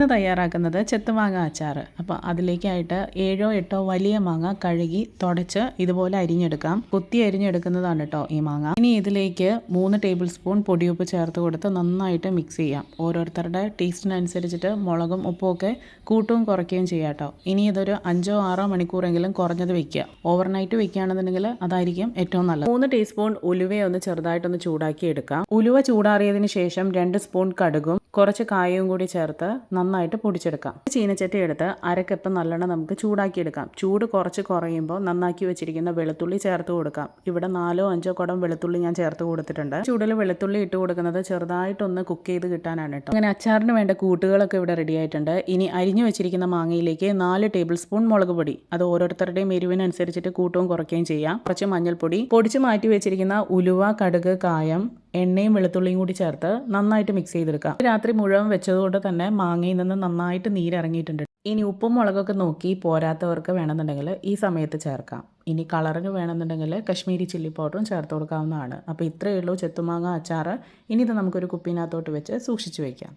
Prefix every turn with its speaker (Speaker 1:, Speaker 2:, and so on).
Speaker 1: ഇന്ന് തയ്യാറാക്കുന്നത് ചെത്തുമാങ്ങ അച്ചാർ അപ്പോൾ അതിലേക്കായിട്ട് ഏഴോ എട്ടോ വലിയ മാങ്ങ കഴുകി തുടച്ച് ഇതുപോലെ അരിഞ്ഞെടുക്കാം. കുത്തി അരിഞ്ഞെടുക്കുന്നതാണ് കേട്ടോ ഈ മാങ്ങ. ഇനി ഇതിലേക്ക് മൂന്ന് ടേബിൾ സ്പൂൺ പൊടിയുപ്പ് ചേർത്ത് കൊടുത്ത് നന്നായിട്ട് മിക്സ് ചെയ്യാം. ഓരോരുത്തരുടെ ടേസ്റ്റിനനുസരിച്ചിട്ട് മുളകും ഉപ്പും ഒക്കെ കൂട്ടും കുറയ്ക്കുകയും ചെയ്യാം കേട്ടോ ഇനി ഇതൊരു അഞ്ചോ ആറോ മണിക്കൂറെങ്കിലും കുറഞ്ഞത് വെക്കുക. ഓവർനൈറ്റ് വെക്കുകയാണെന്നുണ്ടെങ്കിൽ അതായിരിക്കും ഏറ്റവും നല്ലത്. മൂന്ന് ടീസ്പൂൺ ഉലുവയെ ഒന്ന് ചെറുതായിട്ടൊന്ന് ചൂടാക്കി എടുക്കാം ഉലുവ ചൂടാറിയതിന് ശേഷം രണ്ട് സ്പൂൺ കടുകും കുറച്ച് കായവും കൂടി ചേർത്ത് നന്നായിട്ട് പൊടിച്ചെടുക്കാം. ചീനച്ചട്ടി എടുത്ത് അരക്കപ്പ് നല്ലോണം നമുക്ക് ചൂടാക്കിയെടുക്കാം. ചൂട് കുറച്ച് കുറയുമ്പോൾ നന്നാക്കി വെച്ചിരിക്കുന്ന വെളുത്തുള്ളി ചേർത്ത് കൊടുക്കാം. ഇവിടെ നാലോ അഞ്ചോ കുടം വെളുത്തുള്ളി ഞാൻ ചേർത്ത് കൊടുത്തിട്ടുണ്ട്. ചൂടിൽ വെളുത്തുള്ളി ഇട്ട് കൊടുക്കുന്നത് ചെറുതായിട്ടൊന്ന് കുക്ക് ചെയ്ത് കിട്ടാനാണ് കേട്ടോ. അങ്ങനെ അച്ചാറിന് വേണ്ട കൂട്ടുകളൊക്കെ ഇവിടെ റെഡി ആയിട്ടുണ്ട്. ഇനി അരിഞ്ഞു വെച്ചിരിക്കുന്ന മാങ്ങയിലേക്ക് നാല് ടേബിൾ സ്പൂൺ മുളക് പൊടി. അത് ഓരോരുത്തരുടെയും എരിവിനനുസരിച്ചിട്ട് കൂട്ടവും കുറയ്ക്കുകയും ചെയ്യാം. കുറച്ച് മഞ്ഞൾപ്പൊടി. പൊടിച്ച് മാറ്റി വെച്ചിരിക്കുന്ന ഉലുവ കടുക് കായം എണ്ണയും വെളുത്തുള്ളിയും കൂടി ചേർത്ത് നന്നായിട്ട് മിക്സ് ചെയ്തെടുക്കാം. രാത്രി മുഴുവൻ വെച്ചതുകൊണ്ട് തന്നെ മാങ്ങയിൽ നിന്ന് നന്നായിട്ട് നീരിറങ്ങിയിട്ടുണ്ട്. ഇനി ഉപ്പും മുളകൊക്കെ നോക്കി പോരാത്തവർക്ക് വേണമെന്നുണ്ടെങ്കിൽ ഈ സമയത്ത് ചേർക്കാം. ഇനി കളറിന് വേണമെന്നുണ്ടെങ്കിൽ കശ്മീരി ചില്ലി പൗഡറും ചേർത്ത് കൊടുക്കാവുന്നതാണ്. അപ്പോൾ ഇത്രയേ ഉള്ളൂ ചെത്തുമാങ്ങ അച്ചാർ ഇനി ഇത് നമുക്കൊരു കുപ്പിനകത്തോട്ട് വെച്ച് സൂക്ഷിച്ച് വയ്ക്കാം.